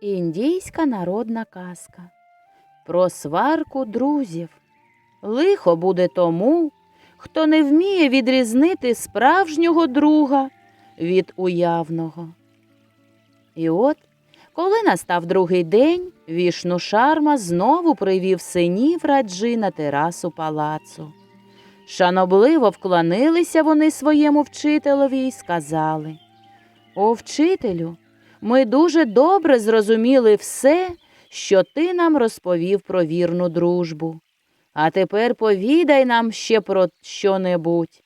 Індійська народна казка про сварку друзів. Лихо буде тому, хто не вміє відрізнити справжнього друга від уявного. І от, коли настав другий день, вішну шарма знову привів синів раджи на терасу палацу. Шанобливо вклонилися вони своєму вчителеві і сказали О, вчителю, ми дуже добре зрозуміли все, що ти нам розповів про вірну дружбу. А тепер повідай нам ще про що-небудь.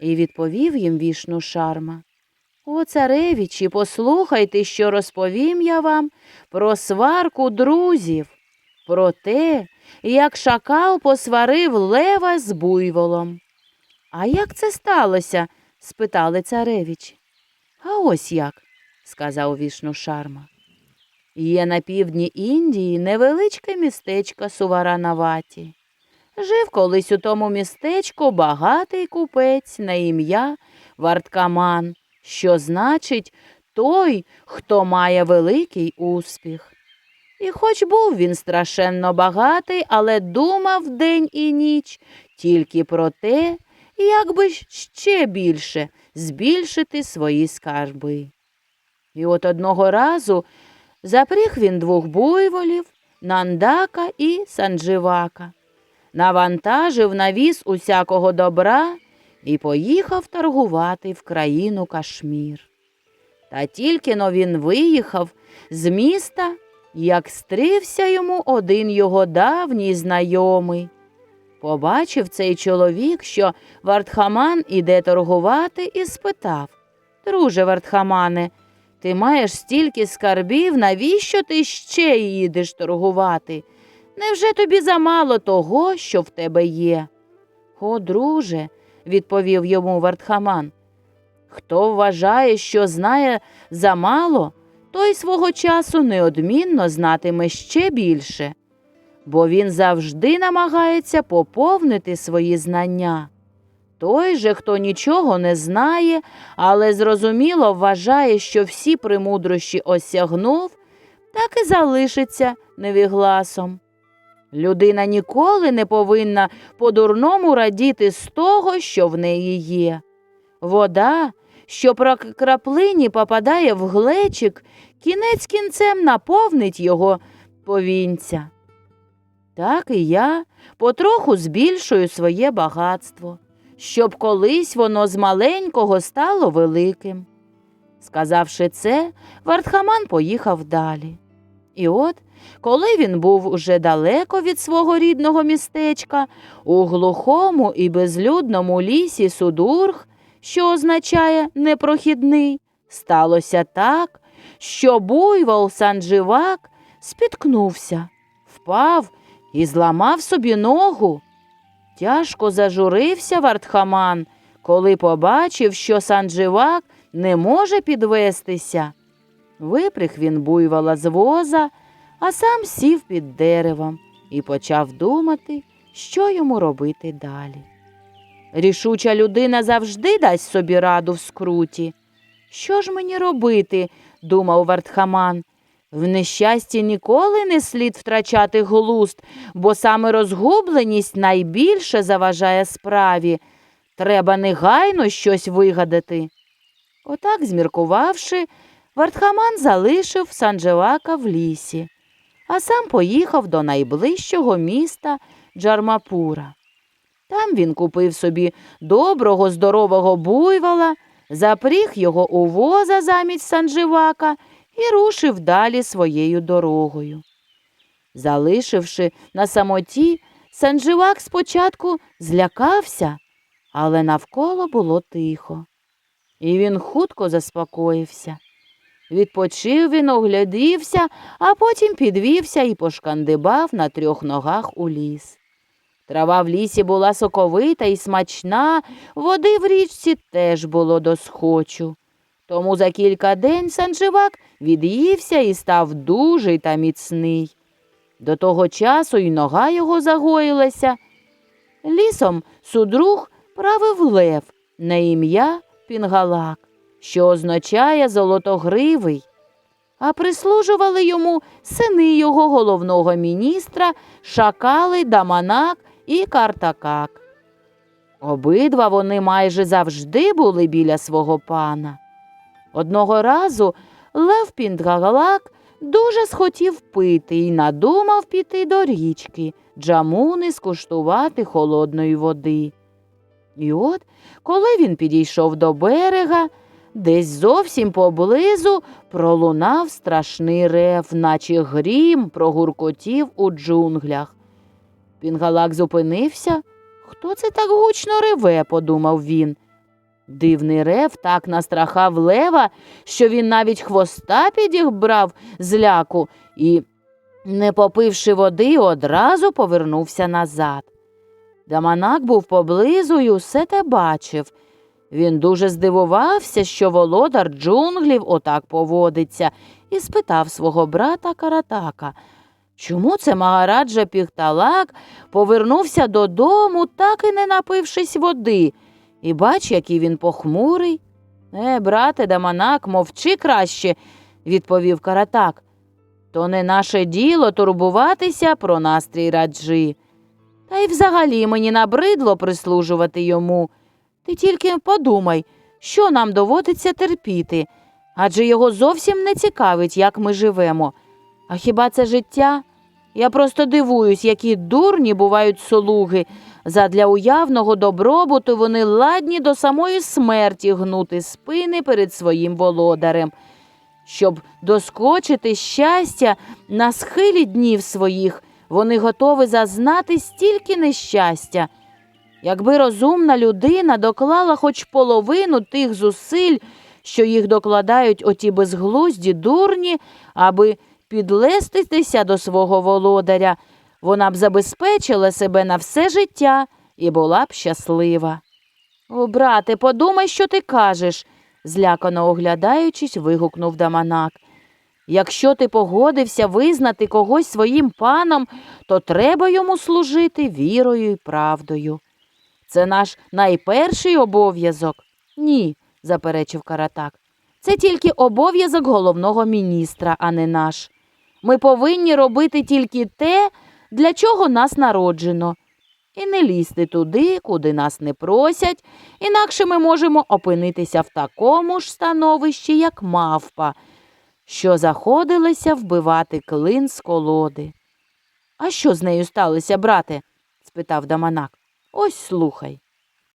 І відповів їм вішну шарма. О, царевичі, послухайте, що розповім я вам про сварку друзів, про те, як шакал посварив лева з буйволом. А як це сталося? спитали царевичі. А ось як, сказав вішну шарма. Є на півдні Індії невеличке містечко Суваранаваті. Жив колись у тому містечку багатий купець на ім'я Варткаман, що значить той, хто має великий успіх. І хоч був він страшенно багатий, але думав день і ніч тільки про те, як би ще більше збільшити свої скарби. І от одного разу запріг він двох буйволів, Нандака і Сандживака, навантажив на віз усякого добра і поїхав торгувати в країну Кашмір. Та тільки но він виїхав з міста, як стрився йому один його давній знайомий. Побачив цей чоловік, що Вартхаман іде торгувати, і спитав Друже Вартхамане, ти маєш стільки скарбів, навіщо ти ще їдеш торгувати? Невже тобі замало того, що в тебе є? О, друже, відповів йому Вартхаман. Хто вважає, що знає замало, той свого часу неодмінно знатиме ще більше, бо він завжди намагається поповнити свої знання. Той же, хто нічого не знає, але зрозуміло вважає, що всі премудрощі осягнув, так і залишиться невігласом. Людина ніколи не повинна по-дурному радіти з того, що в неї є. Вода, що про краплині попадає в глечик, кінець кінцем наповнить його повінця. Так і я потроху збільшую своє багатство, щоб колись воно з маленького стало великим. Сказавши це, Вартхаман поїхав далі. І от, коли він був уже далеко від свого рідного містечка, у глухому і безлюдному лісі Судург, що означає непрохідний, сталося так, що буйвол Сандживак спіткнувся, впав і зламав собі ногу. Тяжко зажурився Вартхаман, коли побачив, що Сандживак не може підвестися. Випріг він буйвола з воза, а сам сів під деревом і почав думати, що йому робити далі. Рішуча людина завжди дасть собі раду в скруті. Що ж мені робити? думав Вартхаман. В нещасті ніколи не слід втрачати глузд, бо саме розгубленість найбільше заважає справі. Треба негайно щось вигадати. Отак, зміркувавши, Вартхаман залишив Санджевака в лісі, а сам поїхав до найближчого міста Джармапура. Там він купив собі доброго, здорового буйвола, запріг його у воза замість Сандживака і рушив далі своєю дорогою. Залишивши на самоті, Сандживак спочатку злякався, але навколо було тихо. І він хутко заспокоївся. Відпочив він, оглядівся, а потім підвівся і пошкандибав на трьох ногах у ліс. Трава в лісі була соковита і смачна, води в річці теж було досхочу. Тому за кілька день Санживак від'ївся і став дужий та міцний. До того часу й нога його загоїлася. Лісом судруг правив лев на ім'я Пінгалак, що означає золотогривий. а прислужували йому сини його головного міністра, шакали, даманак і картакак. Обидва вони майже завжди були біля свого пана. Одного разу Лев Піндгалак дуже схотів пити і надумав піти до річки, джамуни скуштувати холодної води. І от, коли він підійшов до берега, десь зовсім поблизу пролунав страшний рев, наче грім прогуркотів у джунглях. Пінгалак зупинився. Хто це так гучно реве, подумав він. Дивний рев так настрахав лева, що він навіть хвоста підігбрав з ляку і, не попивши води, одразу повернувся назад. Даманак був поблизу і усе те бачив. Він дуже здивувався, що володар джунглів отак поводиться, і спитав свого брата Каратака, чому це Магараджа Піхталак повернувся додому, так і не напившись води, і бач, який він похмурий. Е, брате Даманак, мовчи краще, відповів Каратак. То не наше діло турбуватися про настрій раджи. Та й взагалі мені набридло прислужувати йому. Ти тільки подумай, що нам доводиться терпіти, адже його зовсім не цікавить, як ми живемо. А хіба це життя? Я просто дивуюсь, які дурні бувають слуги. Задля уявного добробуту вони ладні до самої смерті гнути спини перед своїм володарем. Щоб доскочити щастя на схилі днів своїх, вони готові зазнати стільки нещастя. Якби розумна людина доклала хоч половину тих зусиль, що їх докладають оті безглузді дурні, аби підлеститися до свого володаря, вона б забезпечила себе на все життя і була б щаслива. О, брате, подумай, що ти кажеш, злякано оглядаючись, вигукнув Даманак. Якщо ти погодився визнати когось своїм паном, то треба йому служити вірою і правдою. Це наш найперший обов'язок. Ні, заперечив Каратак. Це тільки обов'язок головного міністра, а не наш. Ми повинні робити тільки те, для чого нас народжено, і не лізти туди, куди нас не просять, інакше ми можемо опинитися в такому ж становищі, як мавпа, що заходилася вбивати клин з колоди. А що з нею сталося, брате? спитав Даманак. Ось слухай.